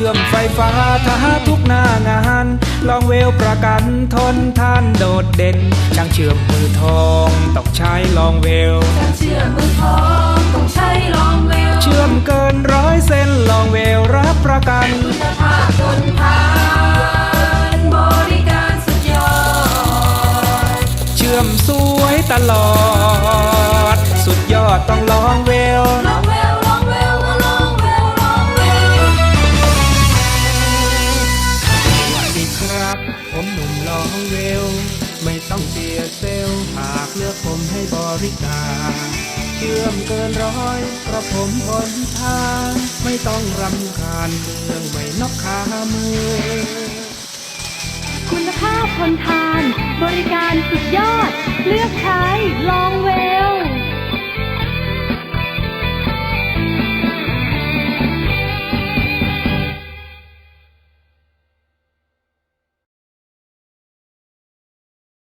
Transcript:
ชื่อมไฟฟ้าท้าทุกหน้างาน ลองเวลประกันทนท่านโดดเด่น ช่างเชื่อมมือทองต้องใช้ลองเวลการเชื่อมมือทองต้องใช้ลองเวล เชื่อมเกินร้อยเส้นลองเวลรับประกันคุณภาพทนทานบริการสุดยอด เชื่อมสวยตลอด สุดยอดต้องลอง ผมหนุ่มลองเวลไม่ต้องเสียเซลล์หากเลือกผมให้บริการเชื่อมเกินร้อยกระผมบนทางไม่ต้องรำคาญเรื่องไม่นกขามือ คุณภาพคนทาง